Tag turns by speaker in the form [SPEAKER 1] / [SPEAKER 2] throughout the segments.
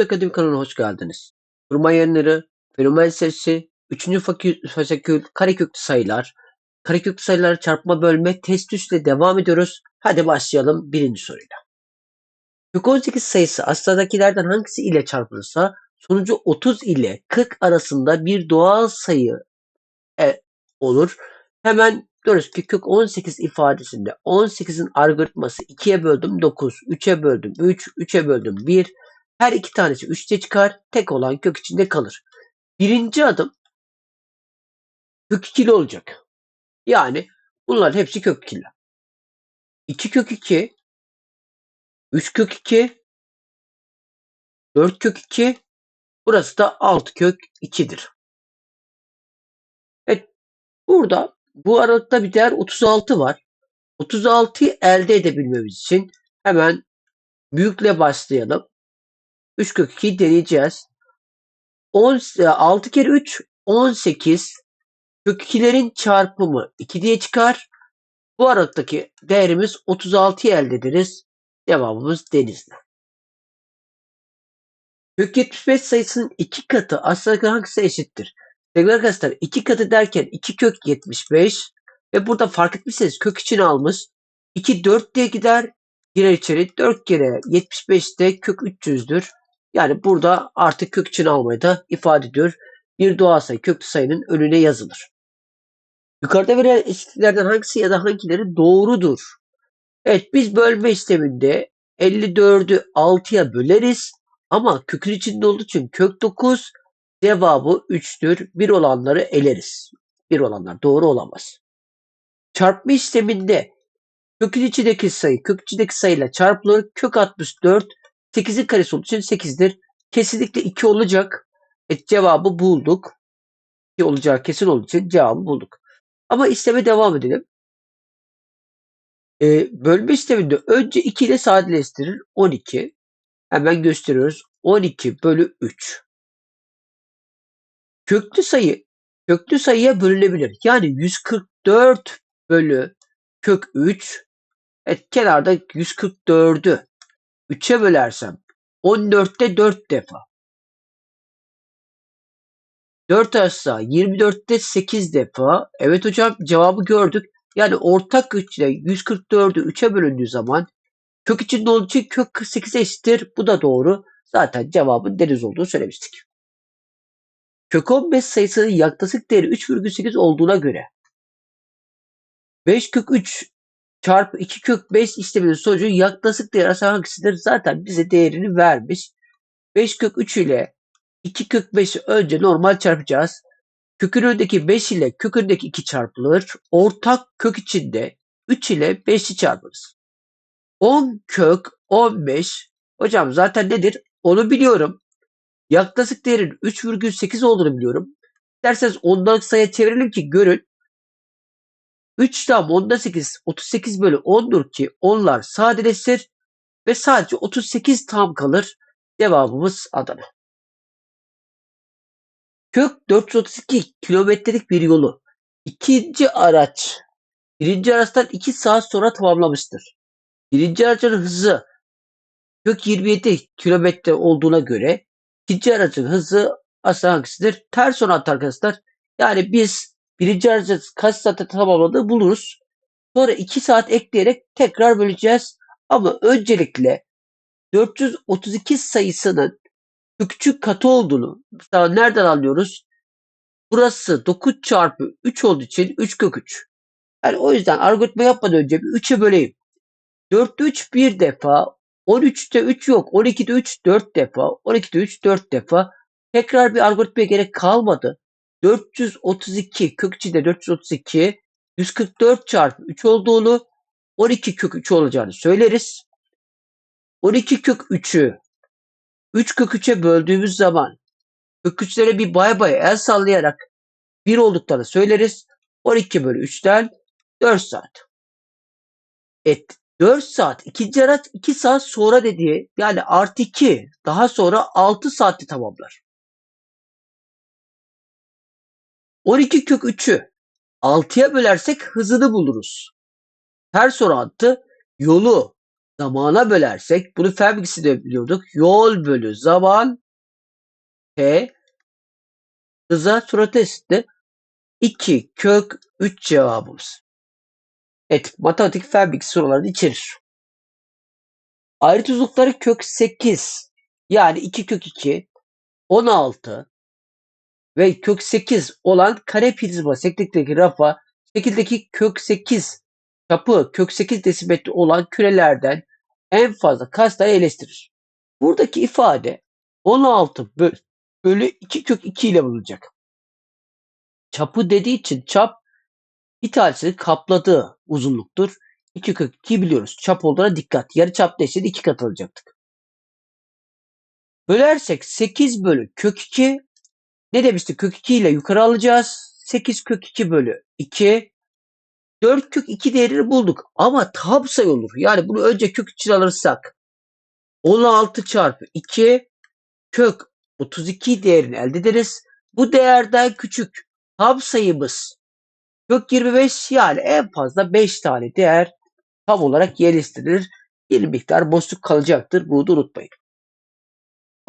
[SPEAKER 1] Bulut Akademi kanalına hoş geldiniz. Kurma yayınları, fenomen sesi, 3. fasikül, kareköklü sayılar, kareköklü sayılar çarpma bölme test üstle devam ediyoruz. Hadi başlayalım birinci soruyla. Kök 18 sayısı aşağıdakilerden hangisi ile çarpılırsa sonucu 30 ile 40 arasında bir doğal sayı e, olur. Hemen diyoruz ki kök 18 ifadesinde 18'in algoritması 2'ye böldüm 9, 3'e böldüm 3, 3'e böldüm 1, her iki tanesi 3'te çıkar. Tek olan kök içinde kalır. Birinci adım kök ikili olacak. Yani bunların hepsi kök ikili. 2 kök 2 3 kök 2 4 kök 2 burası da 6 kök 2'dir. Evet burada bu aralıkta bir değer 36 var. 36'yı elde edebilmemiz için hemen büyükle başlayalım. 3 kök 2'yi deneyeceğiz. 10, 6 kere 3 18 kök 2'lerin çarpımı 2 diye çıkar. Bu aralıktaki değerimiz 36'yı elde ederiz. Cevabımız denizli. Kök 75 sayısının 2 katı aşağıdaki hangisi eşittir? Sevgili arkadaşlar 2 katı derken 2 kök 75 ve burada fark etmişseniz kök içine almış. 2 4 diye gider girer içeri 4 kere 75 de kök 300'dür. Yani burada artık kök için almayı da ifade ediyor. Bir doğal sayı köklü sayının önüne yazılır. Yukarıda verilen eşitliklerden hangisi ya da hangileri doğrudur? Evet biz bölme işleminde 54'ü 6'ya böleriz ama kökün içinde olduğu için kök 9 cevabı 3'tür. Bir olanları eleriz. Bir olanlar doğru olamaz. Çarpma işleminde kökün içindeki sayı kök içindeki sayıyla çarpılır. Kök 64 8'in karesi olduğu için 8'dir. Kesinlikle 2 olacak. E, cevabı bulduk. 2 olacağı kesin olduğu için cevabı bulduk. Ama işleme devam edelim. E, bölme işleminde önce 2 ile sadeleştirir. 12. Hemen gösteriyoruz. 12 bölü 3. Köklü sayı köklü sayıya bölünebilir. Yani 144 bölü kök 3. Evet kenarda 144'ü 3'e bölersem 14'te 4 defa. 4 aşağı 24'te 8 defa. Evet hocam cevabı gördük. Yani ortak güçle 144'ü 3'e bölündüğü zaman kök içinde olduğu için kök 48 eşittir. Bu da doğru. Zaten cevabın deniz olduğunu söylemiştik. Kök 15 sayısının yaklaşık değeri 3,8 olduğuna göre 5 kök 3 çarpı 2 kök 5 işleminin sonucu yaklaşık değer aşağı hangisidir? Zaten bize değerini vermiş. 5 kök 3 ile 2 kök 5'i önce normal çarpacağız. Kökün önündeki 5 ile kök önündeki 2 çarpılır. Ortak kök içinde 3 ile 5'i çarparız. 10 kök 15. Hocam zaten nedir? Onu biliyorum. Yaklaşık değerin 3,8 olduğunu biliyorum. Derseniz ondan sayı çevirelim ki görün. 3 tam onda 8 38 bölü 10'dur ki onlar sadeleşir ve sadece 38 tam kalır. Cevabımız Adana. Kök 432 kilometrelik bir yolu ikinci araç birinci araçtan 2 saat sonra tamamlamıştır. Birinci aracın hızı kök 27 kilometre olduğuna göre ikinci aracın hızı aslında hangisidir? Ters orantı arkadaşlar. Yani biz Birinci aracı kaç saatte tamamladığı buluruz. Sonra 2 saat ekleyerek tekrar böleceğiz. Ama öncelikle 432 sayısının küçük katı olduğunu mesela nereden anlıyoruz? Burası 9 çarpı 3 olduğu için 3 kök 3. Yani o yüzden algoritma yapmadan önce bir 3'e böleyim. 4'te 3 bir defa, 13'te 3 yok, 12'de 3 4 defa, 12'de 3 4 defa. Tekrar bir algoritmaya gerek kalmadı. 432 kök içinde 432 144 çarpı 3 olduğunu 12 kök 3 olacağını söyleriz. 12 kök 3'ü 3 kök 3'e böldüğümüz zaman kök 3'lere bir bay bay el sallayarak 1 olduklarını söyleriz. 12 bölü 3'ten 4 saat. Et 4 saat ikinci araç 2 saat sonra dediği yani artı 2 daha sonra 6 saati tamamlar. 12 kök 3'ü 6'ya bölersek hızını buluruz. Ters orantı yolu zamana bölersek bunu fen bilgisi de biliyorduk. Yol bölü zaman T hıza eşittir. 2 kök 3 cevabımız. Evet matematik fen sorularını içerir. Ayrıt uzunlukları kök 8 yani 2 kök 2 16 ve kök 8 olan kare prizma seklikteki rafa şekildeki kök 8 çapı kök 8 desimetre olan kürelerden en fazla kaç eleştirir? Buradaki ifade 16 bö- bölü 2 kök 2 ile bulunacak. Çapı dediği için çap bir tanesini kapladığı uzunluktur. 2 kök 2 biliyoruz. Çap olduğuna dikkat. Yarı çap değişti 2 kat alacaktık. Bölersek 8 bölü kök 2 ne demiştik? Kök 2 ile yukarı alacağız. 8 kök 2 bölü 2 4 kök 2 değerini bulduk. Ama tam sayı olur. Yani bunu önce kök için alırsak 16 çarpı 2 kök 32 değerini elde ederiz. Bu değerden küçük tam sayımız kök 25 yani en fazla 5 tane değer tam olarak yerleştirilir. Bir miktar boşluk kalacaktır. Bunu da unutmayın.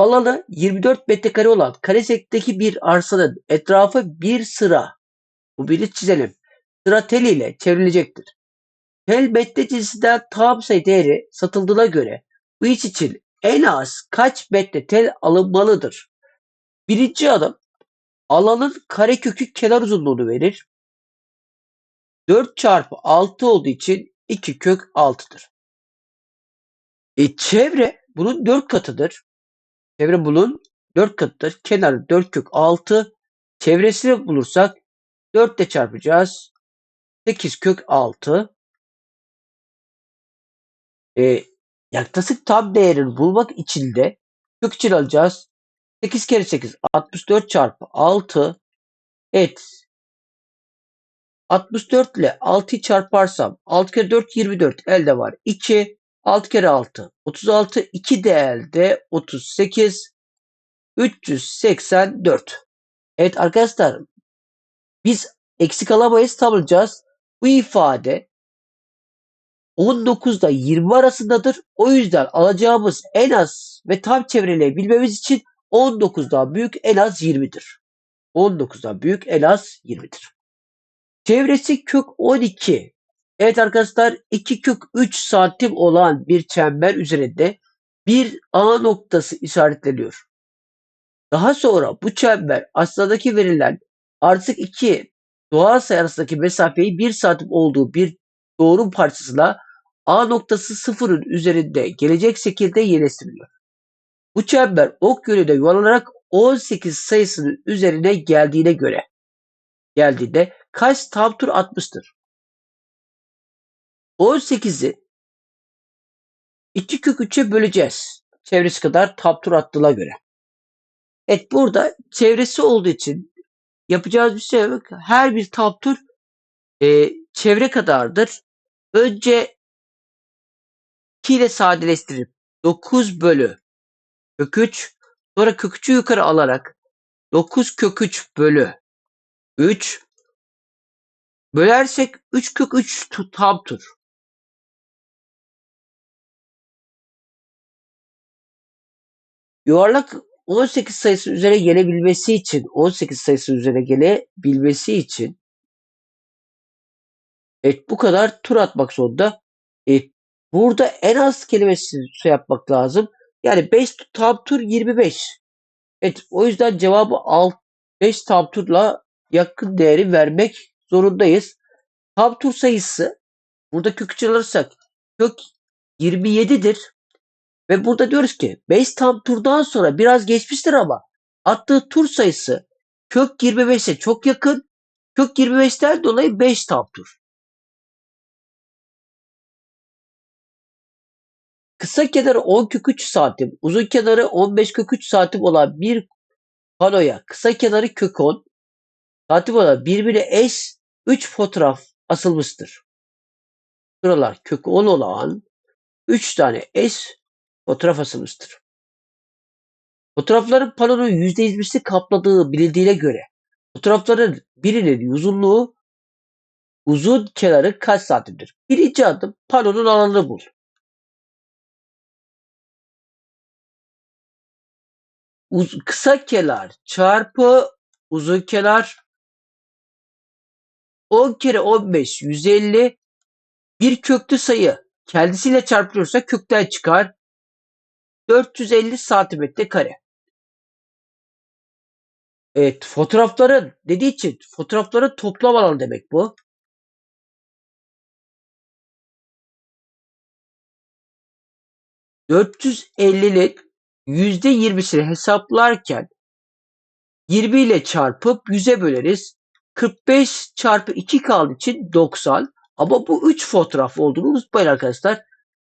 [SPEAKER 1] Alanı 24 metrekare olan kare şeklindeki bir arsanın etrafı bir sıra. Bu biri çizelim. Sıra tel ile çevrilecektir. Tel metre cinsinden tam sayı değeri satıldığına göre bu iş için en az kaç metre tel alınmalıdır? Birinci adım alanın karekökü kenar uzunluğunu verir. 4 çarpı 6 olduğu için 2 kök 6'dır. E, çevre bunun 4 katıdır. Çevre bunun 4 katıdır. Kenarı 4 kök 6. Çevresini bulursak 4 ile çarpacağız. 8 kök 6. E, yaklaşık tam değerini bulmak için de kök için alacağız. 8 kere 8 64 çarpı 6 et 64 ile 6'yı çarparsam 6 kere 4 24 elde var 2 6 kere 6 36 2 de elde 38 384 Evet arkadaşlar biz eksik alamayız tamlayacağız. Bu ifade 19'da 20 arasındadır. O yüzden alacağımız en az ve tam çevreleyebilmemiz için 19'dan büyük en az 20'dir. 19'dan büyük en az 20'dir. Çevresi kök 12. Evet arkadaşlar 2 kök 3 santim olan bir çember üzerinde bir A noktası işaretleniyor. Daha sonra bu çember aşağıdaki verilen artık iki doğal sayı arasındaki mesafeyi 1 santim olduğu bir doğru parçasına A noktası sıfırın üzerinde gelecek şekilde yerleştiriliyor. Bu çember ok yönünde yuvarlanarak 18 sayısının üzerine geldiğine göre geldiğinde kaç tam tur atmıştır? 18'i 2 kök 3'e böleceğiz. Çevresi kadar tam tur attığına göre. Evet burada çevresi olduğu için yapacağız bir şey yok. Her bir tam tur e, çevre kadardır. Önce 2 ile sadeleştirip 9 bölü kök 3 sonra kök 3'ü yukarı alarak 9 kök 3 bölü 3 bölersek 3 kök 3 tu- Yuvarlak 18 sayısı üzerine gelebilmesi için 18 sayısı üzerine gelebilmesi için evet bu kadar tur atmak zorunda. E, burada en az kelimesi şey yapmak lazım. Yani 5 tam tur 25. Evet o yüzden cevabı 6, 5 tam turla yakın değeri vermek zorundayız. Tam tur sayısı burada kök alırsak kök 27'dir. Ve burada diyoruz ki 5 tam turdan sonra biraz geçmiştir ama attığı tur sayısı kök 25'e çok yakın. Kök 25'ten dolayı 5 tam tur. Kısa kenarı 10 kök 3 santim, uzun kenarı 15 kök 3 santim olan bir panoya kısa kenarı kök 10 santim olan birbirine eş 3 fotoğraf asılmıştır. Şuralar kök 10 olan 3 tane eş fotoğraf asılmıştır. Fotoğrafların panonun %70'i kapladığı bilindiğine göre fotoğrafların birinin uzunluğu uzun kenarı kaç santimdir? Birinci adım panonun alanını bul. Uz kısa kenar çarpı uzun kenar 10 kere 15 150 bir köklü sayı kendisiyle çarpılıyorsa kökten çıkar. 450 santimetre kare. Evet fotoğrafların dediği için fotoğrafların toplam alanı demek bu. 450'nin %20'sini hesaplarken 20 ile çarpıp 100'e böleriz. 45 çarpı 2 kaldığı için 90. Ama bu 3 fotoğraf olduğunu unutmayın arkadaşlar.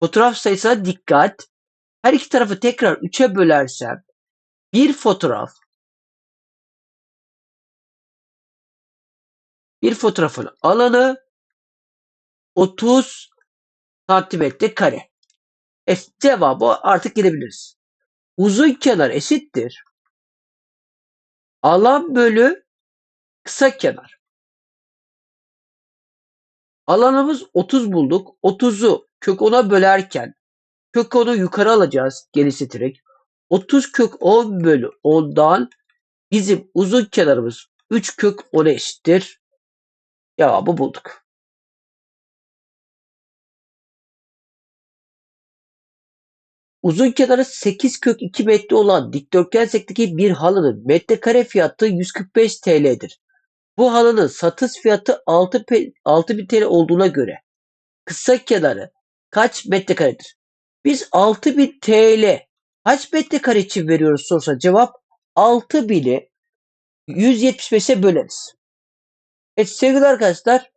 [SPEAKER 1] Fotoğraf sayısına dikkat. Her iki tarafı tekrar 3'e bölersem bir fotoğraf bir fotoğrafın alanı 30 santimetre kare. E, cevabı artık girebiliriz. Uzun kenar eşittir. Alan bölü kısa kenar. Alanımız 30 bulduk. 30'u kök 10'a bölerken kök 10'u yukarı alacağız genişleterek. 30 kök 10 bölü 10'dan bizim uzun kenarımız 3 kök 10'a eşittir. Cevabı bulduk. Uzun kenarı 8 kök 2 metre olan dikdörtgen şeklindeki bir halının metrekare fiyatı 145 TL'dir. Bu halının satış fiyatı 6 pe- 6000 TL olduğuna göre kısa kenarı kaç metrekaredir? Biz 6000 TL kaç metrekare için veriyoruz sorsa cevap 6000'i 175'e böleriz. Evet sevgili arkadaşlar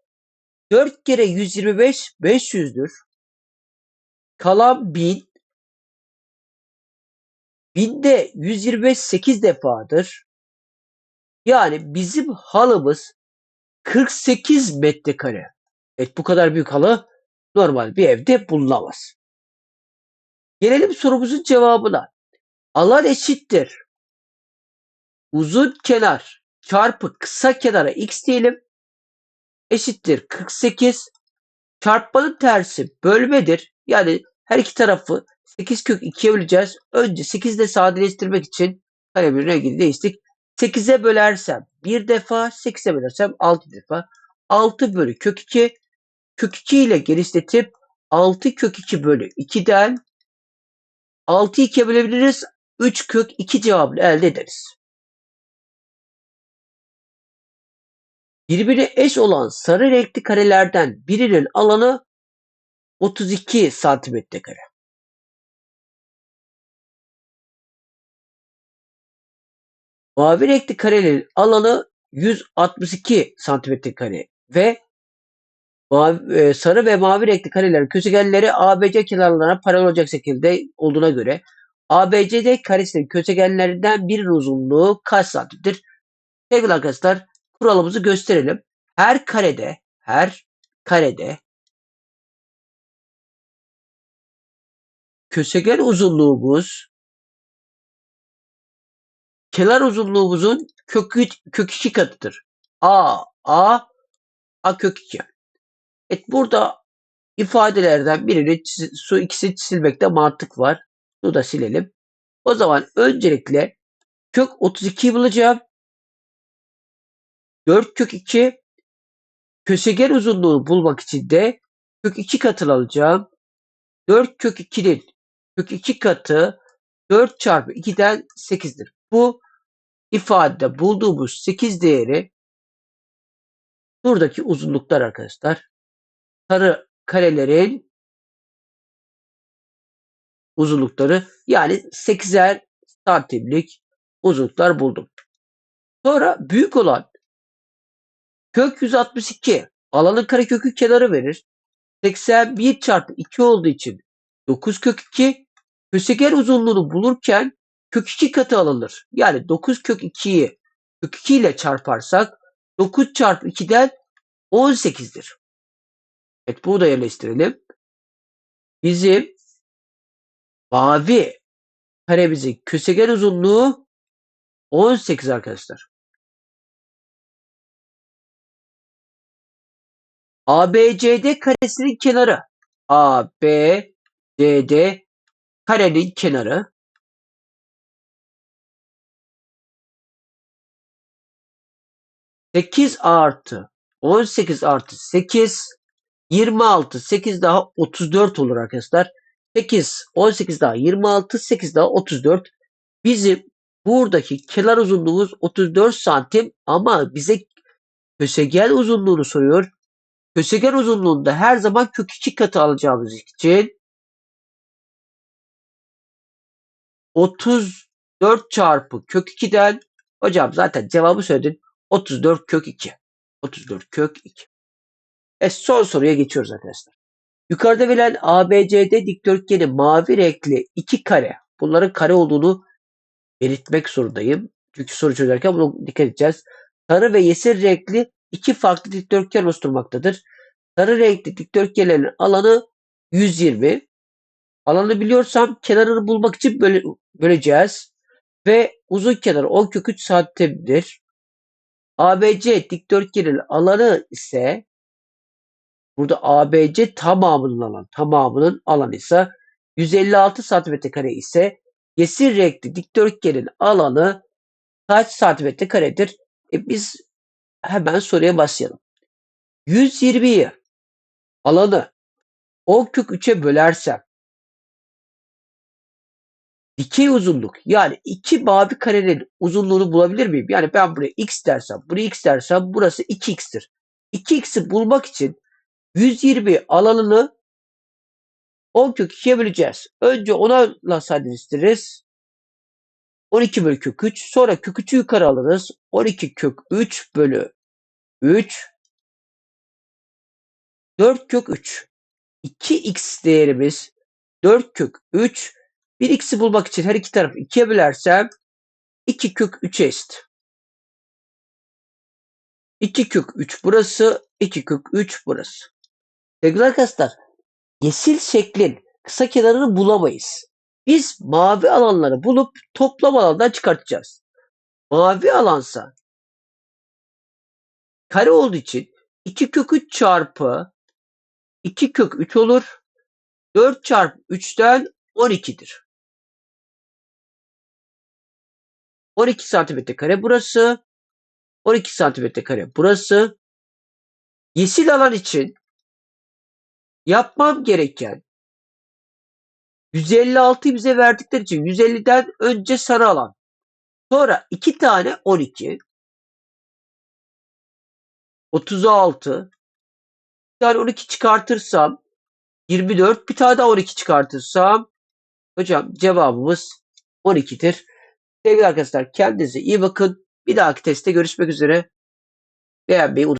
[SPEAKER 1] 4 kere 125 500'dür. Kalan 1000 1000'de 125 8 defadır. Yani bizim halımız 48 metrekare. Evet bu kadar büyük halı normal bir evde bulunamaz. Gelelim sorumuzun cevabına. Alan eşittir. Uzun kenar çarpı kısa kenara x diyelim. Eşittir 48. Çarpmanın tersi bölmedir. Yani her iki tarafı 8 kök 2'ye böleceğiz. Önce 8 ile sadeleştirmek için karemin rengini değiştik. 8'e bölersem bir defa, 8'e bölersem 6 defa. 6 bölü kök 2. Kök 2 ile genişletip 6 kök 2 bölü 2'den 6'yı 2'ye bölebiliriz. 3 kök 2 cevabını elde ederiz. Birbirine eş olan sarı renkli karelerden birinin alanı 32 santimetre kare. Mavi renkli karelerin alanı 162 santimetre kare ve mavi, e, sarı ve mavi renkli karelerin köşegenleri ABC kenarlarına paralel olacak şekilde olduğuna göre ABCD karesinin köşegenlerinden birinin uzunluğu kaç santimdir? Sevgili arkadaşlar kuralımızı gösterelim. Her karede her karede köşegen uzunluğumuz kenar uzunluğumuzun kök, kök 2 katıdır. A, A, A kök 2. Evet burada ifadelerden birini su ikisi çizilmekte mantık var. Bunu da silelim. O zaman öncelikle kök 32'yi bulacağım. 4 kök 2 köşegen uzunluğunu bulmak için de kök 2 katını alacağım. 4 kök 2'nin kök 2 katı 4 çarpı 2'den 8'dir. Bu ifadede bulduğumuz 8 değeri buradaki uzunluklar arkadaşlar. Sarı karelerin uzunlukları yani 8'er santimlik uzunluklar buldum. Sonra büyük olan kök 162 alanın karekökü kenarı verir. 81 çarpı 2 olduğu için 9 kök 2 köşegen uzunluğunu bulurken kök 2 katı alınır. Yani 9 kök 2'yi kök 2 ile çarparsak 9 çarpı 2'den 18'dir. Evet bunu da yerleştirelim. Bizim mavi karemizin kösegen uzunluğu 18 arkadaşlar. ABCD karesinin kenarı. ABCD karenin kenarı. Sekiz artı on sekiz artı sekiz 26 8 daha 34 olur arkadaşlar. 8 18 daha 26 8 daha 34. Bizim buradaki kenar uzunluğumuz 34 santim ama bize köşegen uzunluğunu soruyor. Köşegen uzunluğunda her zaman kök 2 katı alacağımız için 34 çarpı kök 2'den hocam zaten cevabı söyledin. 34 kök 2. 34 kök 2. E son soruya geçiyoruz arkadaşlar. Yukarıda verilen ABCD dikdörtgeni mavi renkli iki kare. Bunların kare olduğunu belirtmek zorundayım. Çünkü soru çözerken bunu dikkat edeceğiz. Sarı ve yeşil renkli iki farklı dikdörtgen oluşturmaktadır. Sarı renkli dikdörtgenlerin alanı 120. Alanı biliyorsam kenarını bulmak için böyle, böleceğiz. Ve uzun kenar 10 kök 3 santimdir. ABC dikdörtgenin alanı ise burada ABC tamamının alanı, tamamının alanı ise 156 santimetre kare ise yeşil renkli dikdörtgenin alanı kaç santimetre karedir? E biz hemen soruya başlayalım. 120'yi alanı 10 kök 3'e bölersem dikey uzunluk yani iki mavi karenin uzunluğunu bulabilir miyim? Yani ben buraya x dersem, buraya x dersem burası 2x'tir. 2x'i bulmak için 120 alanını 10 kök 2'ye böleceğiz. Önce ona sadeleştiririz. 12 bölü kök 3. Sonra kök 3'ü yukarı alırız. 12 kök 3 bölü 3. 4 kök 3. 2x değerimiz 4 kök 3. 1x'i bulmak için her iki tarafı 2'ye bölersem 2 kök 3'e eşit. 2 kök 3 burası, 2 kök 3 burası. Sevgili arkadaşlar, yeşil şeklin kısa kenarını bulamayız. Biz mavi alanları bulup toplam alandan çıkartacağız. Mavi alansa kare olduğu için 2 kök 3 çarpı 2 kök 3 olur. 4 çarpı 3'ten 12'dir. 12 santimetre kare burası. 12 santimetre kare burası. Yeşil alan için yapmam gereken 156'yı bize verdikleri için 150'den önce sarı alan. Sonra 2 tane 12. 36. Bir tane 12 çıkartırsam 24. Bir tane daha 12 çıkartırsam hocam cevabımız 12'dir. Sevgili arkadaşlar kendinize iyi bakın. Bir dahaki testte görüşmek üzere. Beğenmeyi unutmayın.